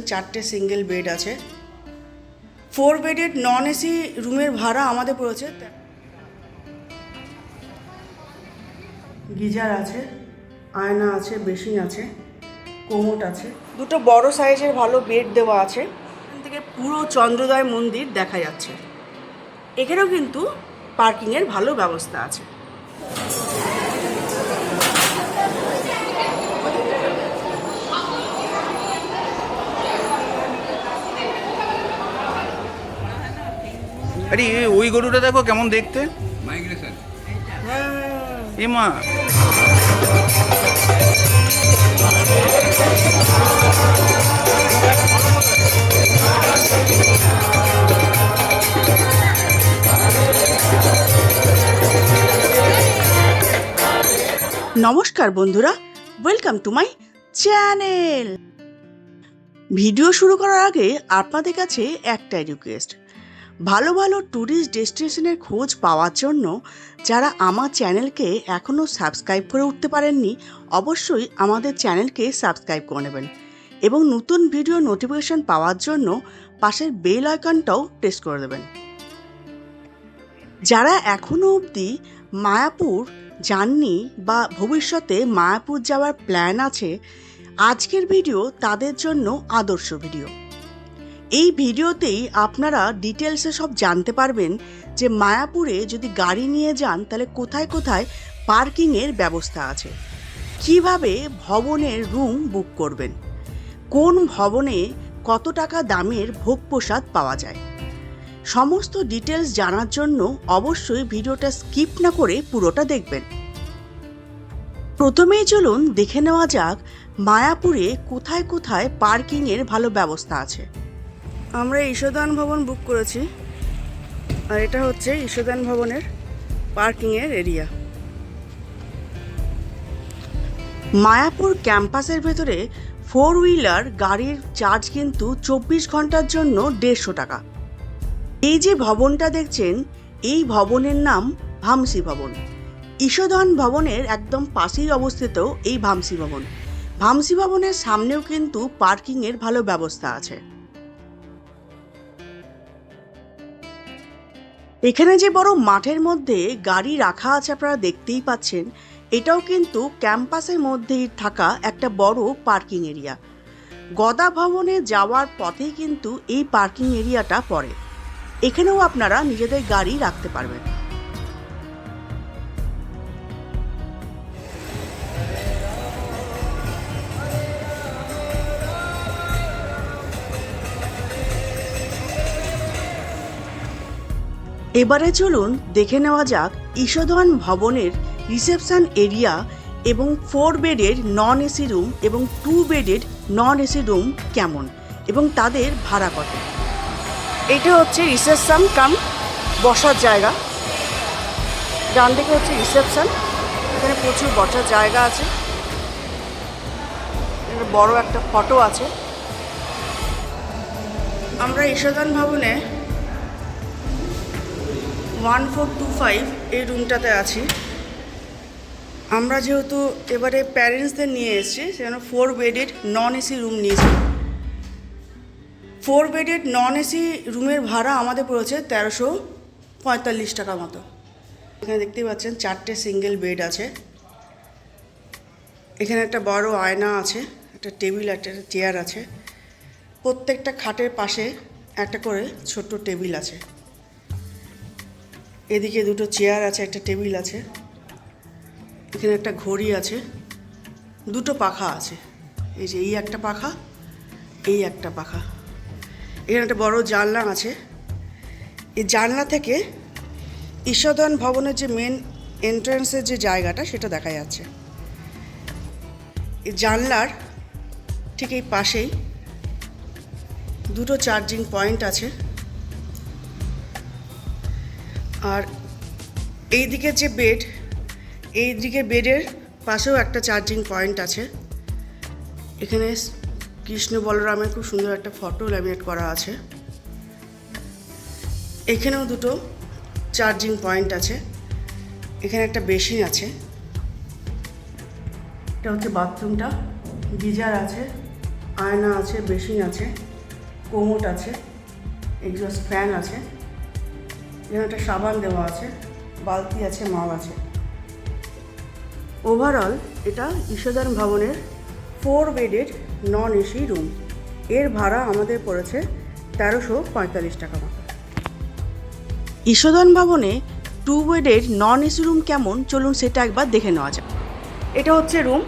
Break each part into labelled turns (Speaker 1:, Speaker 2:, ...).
Speaker 1: চারটে single bed আছে। Four বেডের নন এসি রুমের ভাড়া আমাদের পড়েছে। গিজার আছে, আয়না আছে, বেসিন আছে, কোমোট আছে। দুটো বড় সাইজের ভালো বেড দেওয়া আছে। এখান থেকে পুরো চন্দ্রোদয় মন্দির দেখা যাচ্ছে। এখানেও কিন্তু পার্কিংয়ের ভালো ব্যবস্থা আছে।
Speaker 2: আরে ওই গরুটা দেখো কেমন দেখতে।
Speaker 3: মাইগ্রেশন
Speaker 1: নমস্কার বন্ধুরা welcome to my channel video শুরু করার আগে আপনাদের কাছে একটাই রিকোয়েস্ট ভালো ভালো ট্যুরিস্ট ডেস্টিনেশনের খোঁজ পাওয়ার জন্য যারা আমার চ্যানেলকে এখনও সাবস্ক্রাইব করে উঠতে পারেননি, অবশ্যই আমাদের চ্যানেলকে সাবস্ক্রাইব করে নেবেন এবং নতুন ভিডিও নোটিফিকেশন পাওয়ার জন্য পাশের বেল আইকনটাও প্রেস করে দেবেন। যারা এখনও অবধি মায়াপুর যাননি বা ভবিষ্যতে মায়াপুর যাওয়ার প্ল্যান আছে, আজকের ভিডিও তাদের জন্য আদর্শ ভিডিও এই ভিডিওতেই আপনারা ডিটেলসে সব জানতে পারবেন যে মায়াপুরে যদি গাড়ি নিয়ে যান, তাহলে কোথায় কোথায় পার্কিংয়ের ব্যবস্থা আছে। কীভাবে ভবনের রুম বুক করবেন? কোন ভবনে কত টাকা দামের ভোগ প্রসাদ পাওয়া যায়? সমস্ত ডিটেলস জানার জন্য অবশ্যই ভিডিওটা স্কিপ না করে পুরোটা দেখবেন। প্রথমেই চলুন দেখে নেওয়া যাক মায়াপুরে কোথায় কোথায় পার্কিংয়ের ভালো ব্যবস্থা আছে। আমরা ঈশদান ভবন বুক করেছি। আর এটা হচ্ছে ঈশদান ভবনের পার্কিংয়ের এরিয়া মায়াপুর ক্যাম্পাসের ভেতরে ফোর হুইলার গাড়ির চার্জ কিন্তু চব্বিশ ঘণ্টার জন্য দেড়শো টাকা। এই যে ভবনটা দেখছেন, এই ভবনের নাম ভামসি ভবন। ঈশোধন ভবনের একদম পাশেই অবস্থিত এই ভামসি ভবন। ভামসি ভবনের সামনেও কিন্তু পার্কিংয়ের ভালো ব্যবস্থা আছে। এখানে যে বড় মাঠের মধ্যে গাড়ি রাখা আছে আপনারা দেখতেই পাচ্ছেন, এটাও কিন্তু ক্যাম্পাসের মধ্যেই থাকা একটা বড় পার্কিং এরিয়া। গদা ভবনে যাওয়ার পথেই কিন্তু এই পার্কিং এরিয়াটা পড়ে। এখানেও আপনারা নিজেদের গাড়ি রাখতে পারবেন। এবারে চলুন দেখে নেওয়া যাক ঈশোধন ভবনের রিসেপশন এরিয়া এবং ফোর বেডের নন এসি রুম এবং টু বেডের নন এসি রুম কেমন এবং তাদের ভাড়া কত? এটা হচ্ছে রিসেপশন কাম বসার জায়গা। ডান দিকে হচ্ছে রিসেপশন, এখানে প্রচুর বসার জায়গা আছে। বড় একটা ফটো আছে। আমরা ঈশাদান ভবনে ওয়ান ফোর টু ফাইভ এই রুমটাতে আছি। আমরা যেহেতু এবারে প্যারেন্টসদের নিয়ে এসেছি, সেজন্য four bedded non AC room নিয়েছি। ফোর বেডেড নন এসি রুমের ভাড়া আমাদের পড়েছে তেরোশো পঁয়তাল্লিশ টাকা মতো। এখানে দেখতেই পাচ্ছেন চারটে সিঙ্গেল বেড আছে। এখানে একটা বড় আয়না আছে, একটা টেবিল, একটা চেয়ার আছে। প্রত্যেকটা খাটের পাশে একটা করে ছোট্ট টেবিল আছে। এদিকে দুটো চেয়ার আছে, একটা টেবিল আছে, এখানে একটা ঘড়ি আছে, দুটো পাখা আছে। এই যে এই একটা পাখা, এই একটা পাখা। এখানে একটা বড় জানলা আছে। এই জানলা থেকে ঈশ্বরদান ভবনের যে মেন এন্ট্রান্সের যে জায়গাটা, সেটা দেখা যাচ্ছে। এই জানলার ঠিক এই পাশেই দুটো চার্জিং পয়েন্ট আছে। আর এই দিকে যে বেড এই দিকে বেডের পাশেও একটা চার্জিং পয়েন্ট আছে। এখানে কৃষ্ণ বলরামের খুব সুন্দর একটা ফটো ল্যামিনেট করা আছে। এখানেও দুটো চার্জিং পয়েন্ট আছে। এখানে একটা বেসিন আছে। এটা হচ্ছে বাথরুমটা গিজার আছে, আয়না আছে বেসিন আছে, কোমোট আছে এক্সস্ট ফ্যান আছে। এখানে একটা সাবান দেওয়া আছে, বালতি আছে মগ আছে। ওভারঅল এটা ঈশাদান ভবনের ফোর বেডের নন এসি রুম এর ভাড়া আমাদের পড়েছে তেরোশো পঁয়তাল্লিশ টাকা ঈশোদন ভবনে টু বেডের নন এসি রুম কেমন? চলুন সেটা একবার দেখে নেওয়া যাক। এটা হচ্ছে রুম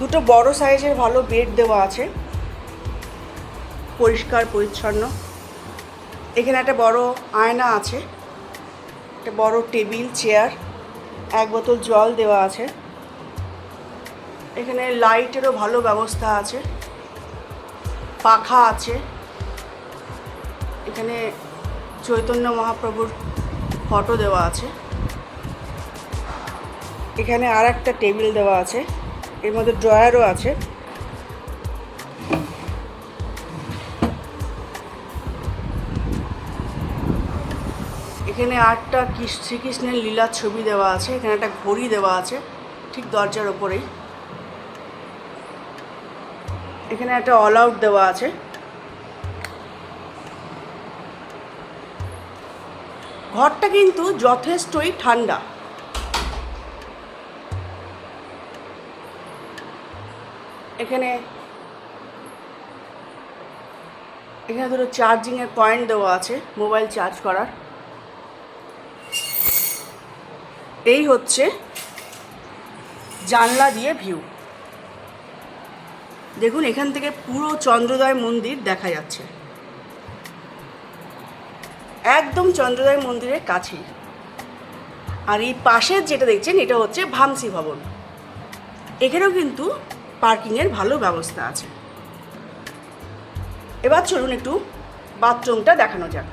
Speaker 1: দুটো বড় সাইজের ভালো বেড দেওয়া আছে। পরিষ্কার, পরিচ্ছন্ন। এখানে একটা বড় আয়না আছে, একটা বড় টেবিল, চেয়ার, এক বোতল জল দেওয়া আছে। এখানে লাইটেরও ভালো ব্যবস্থা আছে, পাখা আছে। এখানে চৈতন্য মহাপ্রভুর ফটো দেওয়া আছে। এখানে আর একটা টেবিল দেওয়া আছে, এর মধ্যে ড্রয়ারও আছে। এখানে আটটা কৃষ- শ্রীকৃষ্ণের লীলার ছবি দেওয়া আছে, এখানে একটা ঘড়ি দেওয়া আছে, ঠিক দরজার ওপরেই। এখানে একটা অল আউট দেওয়া আছে। ঘরটা কিন্তু যথেষ্টই ঠান্ডা। এখানে এখানে ধরো চার্জিংয়ের পয়েন্ট দেওয়া আছে মোবাইল চার্জ করার। এই হচ্ছে জানলা দিয়ে ভিউ দেখুন, এখান থেকে পুরো চন্দ্রোদয় মন্দির দেখা যাচ্ছে। একদম চন্দ্রোদয় মন্দিরের কাছেই। আর এই পাশের যেটা দেখছেন, এটা হচ্ছে ভামসি ভবন। এখানেও কিন্তু পার্কিংয়ের ভালো ব্যবস্থা আছে। এবার চলুন একটু বাথরুমটা দেখানো যাক।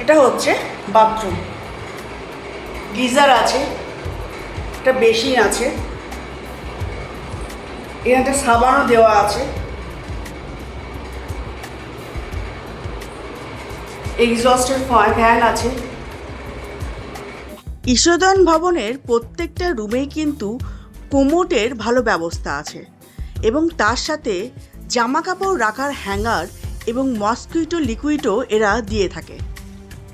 Speaker 1: এটা হচ্ছে বাথরুম। গিজার আছে, একটা বেসিন আছে। এখানে একটা সাবানও দেওয়া আছে। এক্সস্টের ফ্যান আছে। ঈশোদন ভবনের প্রত্যেকটা রুমেই কিন্তু কোমোটের ভালো ব্যবস্থা আছে এবং তার সাথে জামা কাপড় রাখার হ্যাঙ্গার এবং মসকুইটো লিকুইডও এরা দিয়ে থাকে।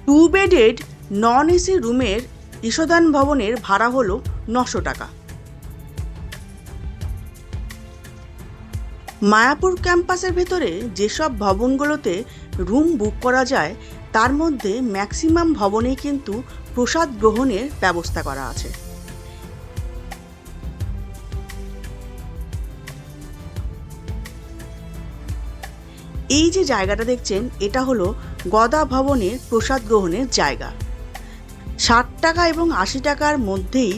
Speaker 1: টু বেডেড নন এসি রুমের ঈশোদান ভবনের ভাড়া হলো নশো টাকা। মায়াপুর ক্যাম্পাসের ভেতরে যেসব ভবনগুলোতে রুম বুক করা যায়, তার মধ্যে ম্যাক্সিমাম ভবনে কিন্তু প্রসাদ গ্রহণের ব্যবস্থা করা আছে। এই যে জায়গাটা দেখছেন, এটা হলো গদা ভবনের প্রসাদ গ্রহণের জায়গা। ষাট টাকা এবং আশি টাকার মধ্যেই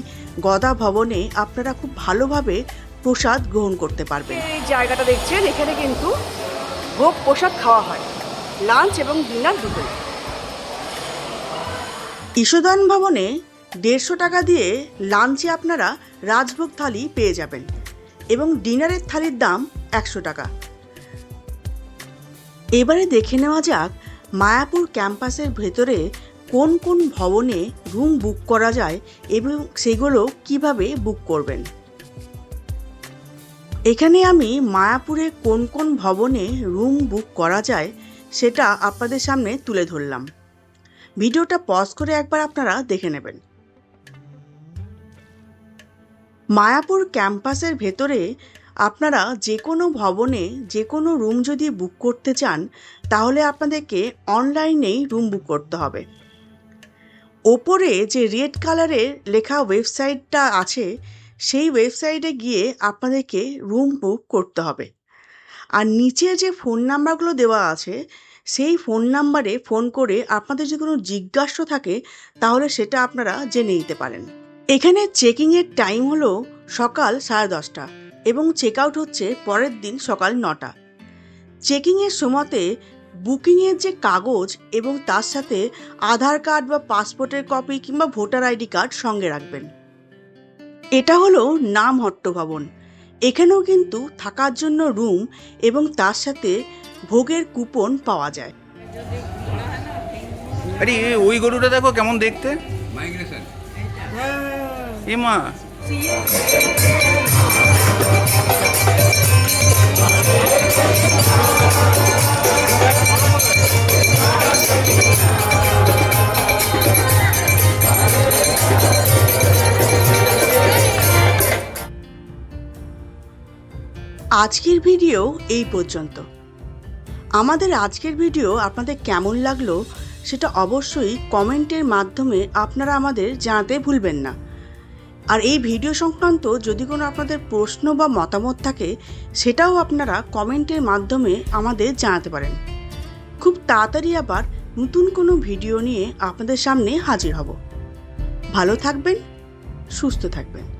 Speaker 1: গদা ভবনে আপনারা খুব ভালোভাবে প্রসাদ গ্রহণ করতে পারবেন। এই জায়গাটা দেখছেন এখানে কিন্তু ভোগ প্রসাদ খাওয়া হয়। লাঞ্চ এবং ডিনার দুটোই। ঈশোদান ভবনে দেড়শো টাকা দিয়ে লাঞ্চে আপনারা রাজভোগ থালি পেয়ে যাবেন এবং ডিনারের থালির দাম একশো টাকা। এবারে দেখে নেওয়া যাক মায়াপুর ক্যাম্পাসের ভেতরে কোন কোন ভবনে রুম বুক করা যায় এবং সেগুলো কীভাবে বুক করবেন? এখানে আমি মায়াপুরে কোন কোন ভবনে রুম বুক করা যায় সেটা আপনাদের সামনে তুলে ধরলাম। ভিডিওটা পজ করে একবার আপনারা দেখে নেবেন। মায়াপুর ক্যাম্পাসের ভেতরে আপনারা যে কোনো ভবনে, যে কোনো রুম যদি বুক করতে চান, তাহলে আপনাদেরকে অনলাইনেই রুম বুক করতে হবে। ওপরে যে রেড কালারের লেখা ওয়েবসাইটটা আছে, সেই ওয়েবসাইটে গিয়ে আপনাদেরকে রুম বুক করতে হবে। আর নিচে যে ফোন নাম্বারগুলো দেওয়া আছে, সেই ফোন নাম্বারে ফোন করে আপনাদের যদি কোনো জিজ্ঞাসা থাকে, তাহলে সেটা আপনারা জেনে নিতে পারেন। এখানে চেকিংয়ের টাইম হলো সকাল সাড়ে দশটা। এবং চেক আউট হচ্ছে পরের দিন সকাল নটা। চেকিংয়ের সময়তে বুকিংয়ের যে কাগজ এবং তার সাথে আধার কার্ড বা পাসপোর্টের কপি কিংবা ভোটার আইডি কার্ড সঙ্গে রাখবেন। এটা হলো নামহট্ট ভবন এখানেও কিন্তু থাকার জন্য রুম এবং তার সাথে ভোগের কুপন পাওয়া যায়।
Speaker 2: আরে ওই গরুটা দেখো কেমন দেখতে।
Speaker 3: মাইগ্রেশন
Speaker 2: এ মা।
Speaker 1: আজকের ভিডিও এই পর্যন্ত। আমাদের আজকের ভিডিও আপনাদের কেমন লাগল সেটা অবশ্যই কমেন্টের মাধ্যমে আপনারা আমাদের জানাতে ভুলবেন না। আর এই ভিডিও সংক্রান্ত যদি কোনো আপনাদের প্রশ্ন বা মতামত থাকে, সেটাও আপনারা কমেন্টের মাধ্যমে আমাদের জানাতে পারেন। খুব তাড়াতাড়ি আবার নতুন কোনো ভিডিও নিয়ে আপনাদের সামনে হাজির হব। ভালো থাকবেন, সুস্থ থাকবেন।